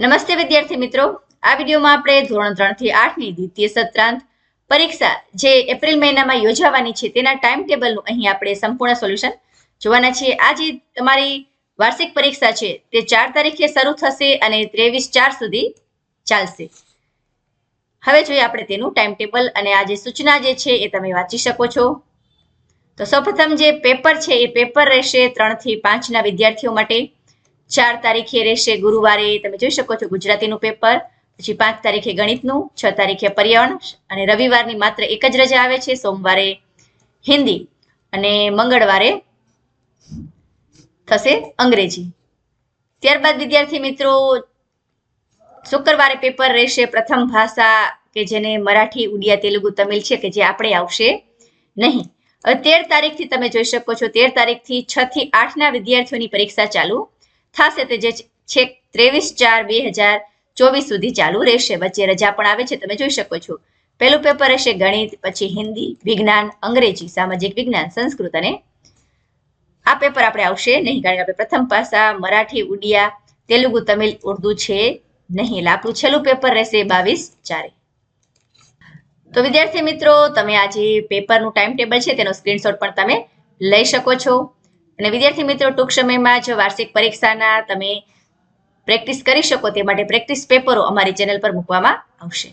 નમસ્તે વિદ્યાર્થી મિત્રો. આ વિડીયોમાં આપણે ધોરણ ત્રણથી આઠની દ્વિતીય સત્રાંત પરીક્ષા જે એપ્રિલ મહિનામાં યોજાવાની છે તેના ટાઈમ ટેબલનું અહીં આપણે સંપૂર્ણ સોલ્યુશન જોવાના છીએ. આ જે તમારી વાર્ષિક પરીક્ષા છે તે ચાર તારીખે શરૂ થશે અને ત્રેવીસ ચાર સુધી ચાલશે. હવે જોઈએ આપણે તેનું ટાઈમ ટેબલ અને આ જે સૂચના જે છે એ તમે વાંચી શકો છો. તો સૌપ્રથમ જે પેપર છે એ પેપર રહેશે ત્રણથી પાંચના વિદ્યાર્થીઓ માટે. ચાર તારીખે રહેશે ગુરુવારે. તમે જોઈ શકો છો ગુજરાતીનું પેપર, પછી પાંચ તારીખે ગણિતનું, છ તારીખે પર્યાવરણ અને રવિવારની માત્ર એક જ રજા આવે છે, સોમવારે હિન્દી અને મંગળવારે થશે અંગ્રેજી. ત્યારબાદ વિદ્યાર્થી મિત્રો, શુક્રવારે પેપર રહેશે પ્રથમ ભાષા કે જેને મરાઠી, ઉડિયા, તેલુગુ, તમિલ છે કે જે આપણે આવશે નહીં. તેર તારીખથી તમે જોઈ શકો છો, તેર તારીખથી છ થી આઠના વિદ્યાર્થીઓની પરીક્ષા ચાલુ. થશે તે જે છેક ત્રેવીસ ચાર બે હજાર ચોવીસ સુધી ચાલુ રહેશે. વચ્ચે રજા પણ આવે છે, તમે જોઈ શકો છો. પહેલું પેપર રહેશે ગણિત, પછી હિન્દી, વિજ્ઞાન, અંગ્રેજી, સામાજિક વિજ્ઞાન, સંસ્કૃત અને આ પેપર આપણે આવશે નહીં, કારણ કે આપણે પ્રથમ ભાષા મરાઠી, ઉડિયા, તેલુગુ, તમિલ, ઉર્દુ છે નહીં. એટલે આપણું છેલ્લું પેપર રહેશે બાવીસ ચારે. તો વિદ્યાર્થી મિત્રો, તમે આ જે પેપરનું ટાઈમ ટેબલ છે, તેનો સ્ક્રીનશોટ પણ તમે લઈ શકો છો. અને વિદ્યાર્થી મિત્રો, ટૂંક સમયમાં જ વાર્ષિક પરીક્ષાના તમે પ્રેક્ટિસ કરી શકો તે માટે પ્રેક્ટિસ પેપરો અમારી ચેનલ પર મૂકવામાં આવશે.